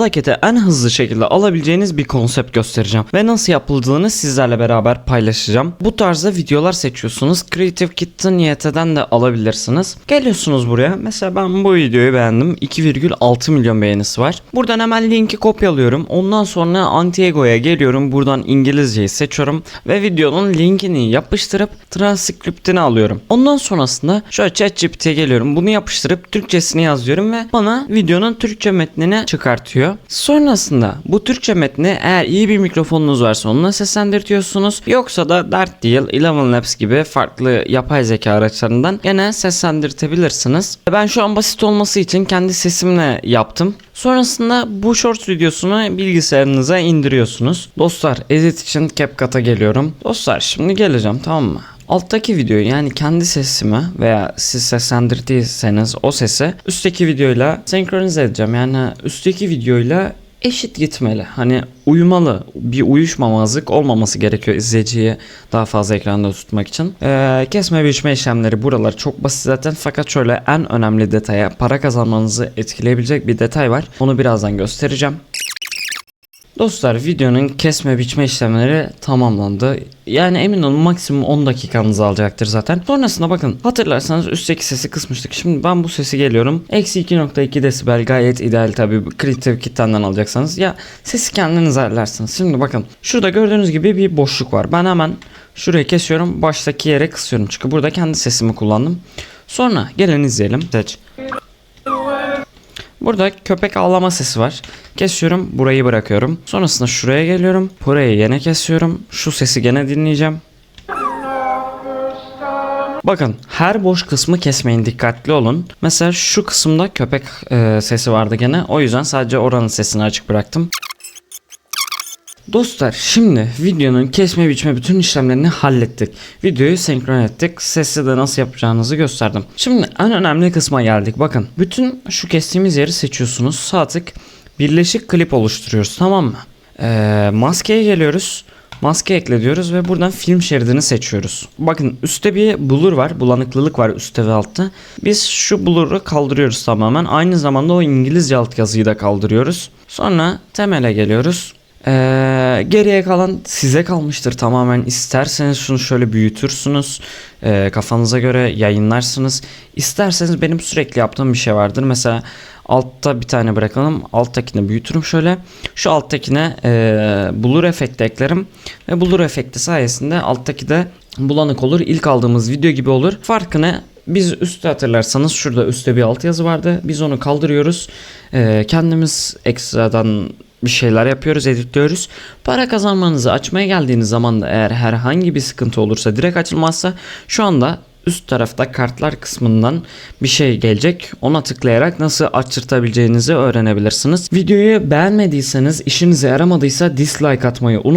harekete en hızlı şekilde alabileceğiniz bir konsept göstereceğim. Ve nasıl yapıldığını sizlerle beraber paylaşacağım. Bu tarzda videolar seçiyorsunuz. Creative Kit'ten YT'den de alabilirsiniz. Geliyorsunuz buraya. Mesela ben bu videoyu beğendim. 2,6 milyon beğenisi var. Buradan hemen linki kopyalıyorum. Ondan sonra Antiego'ya geliyorum. Buradan İngilizceyi seçiyorum. Ve videonun linkini yapıştırıp transkriptini alıyorum. Ondan sonrasında şöyle ChatGPT'ye geliyorum. Bunu yapıştırıp Türkçesini yazıyorum ve bana videonun Türkçe metnini çıkartıyor. Sonrasında bu Türkçe metni eğer iyi bir mikrofonunuz varsa onunla seslendirtiyorsunuz. Yoksa da dert değil Eleven Labs gibi farklı yapay zeka araçlarından gene seslendirtebilirsiniz. Ben şu an basit olması için kendi sesimle yaptım. Sonrasında bu short videosunu bilgisayarınıza indiriyorsunuz. Dostlar edit için CapCut'a geliyorum. Dostlar şimdi geleceğim tamam mı? Alttaki videoyu yani kendi sesimi veya siz seslendirdiyseniz o sesi üstteki videoyla senkronize edeceğim. Yani üstteki videoyla eşit gitmeli. Hani uyumalı. Bir uyuşmamazlık olmaması gerekiyor izleyiciyi daha fazla ekranda tutmak için. Ee, kesme biçme işlemleri buralar çok basit zaten fakat şöyle en önemli detaya para kazanmanızı etkileyebilecek bir detay var. Onu birazdan göstereceğim. Dostlar videonun kesme biçme işlemleri tamamlandı. Yani emin olun maksimum 10 dakikanızı alacaktır zaten. Sonrasında bakın hatırlarsanız üstteki sesi kısmıştık. Şimdi ben bu sesi geliyorum. Eksi 2.2 desibel gayet ideal tabi Creative Kit'ten alacaksanız. Ya sesi kendiniz ayarlarsınız. Şimdi bakın şurada gördüğünüz gibi bir boşluk var. Ben hemen şurayı kesiyorum. Baştaki yere kısıyorum. Çünkü burada kendi sesimi kullandım. Sonra gelin izleyelim. Seç. Burada köpek ağlama sesi var. Kesiyorum, burayı bırakıyorum. Sonrasında şuraya geliyorum. Burayı yine kesiyorum. Şu sesi gene dinleyeceğim. Bakın her boş kısmı kesmeyin dikkatli olun. Mesela şu kısımda köpek e, sesi vardı gene. O yüzden sadece oranın sesini açık bıraktım. Dostlar şimdi videonun kesme biçme bütün işlemlerini hallettik. Videoyu senkron ettik. Sesi de nasıl yapacağınızı gösterdim. Şimdi en önemli kısma geldik. Bakın bütün şu kestiğimiz yeri seçiyorsunuz. Sağ birleşik klip oluşturuyoruz tamam mı? Ee, maskeye geliyoruz. Maske ekle diyoruz ve buradan film şeridini seçiyoruz. Bakın üstte bir blur var. Bulanıklılık var üstte ve altta. Biz şu blur'u kaldırıyoruz tamamen. Aynı zamanda o İngilizce altyazıyı da kaldırıyoruz. Sonra temele geliyoruz. Ee, geriye kalan size kalmıştır tamamen. İsterseniz şunu şöyle büyütürsünüz. Ee, kafanıza göre yayınlarsınız. İsterseniz benim sürekli yaptığım bir şey vardır. Mesela altta bir tane bırakalım. Alttakini büyütürüm şöyle. Şu alttakine e, blur efekti eklerim. Ve blur efekti sayesinde alttaki de bulanık olur. İlk aldığımız video gibi olur. Farkı ne? Biz üstte hatırlarsanız şurada üstte bir altyazı vardı. Biz onu kaldırıyoruz. Ee, kendimiz ekstradan bir şeyler yapıyoruz, editliyoruz. Para kazanmanızı açmaya geldiğiniz zaman da eğer herhangi bir sıkıntı olursa direkt açılmazsa şu anda üst tarafta kartlar kısmından bir şey gelecek. Ona tıklayarak nasıl açırtabileceğinizi öğrenebilirsiniz. Videoyu beğenmediyseniz, işinize yaramadıysa dislike atmayı unutmayın.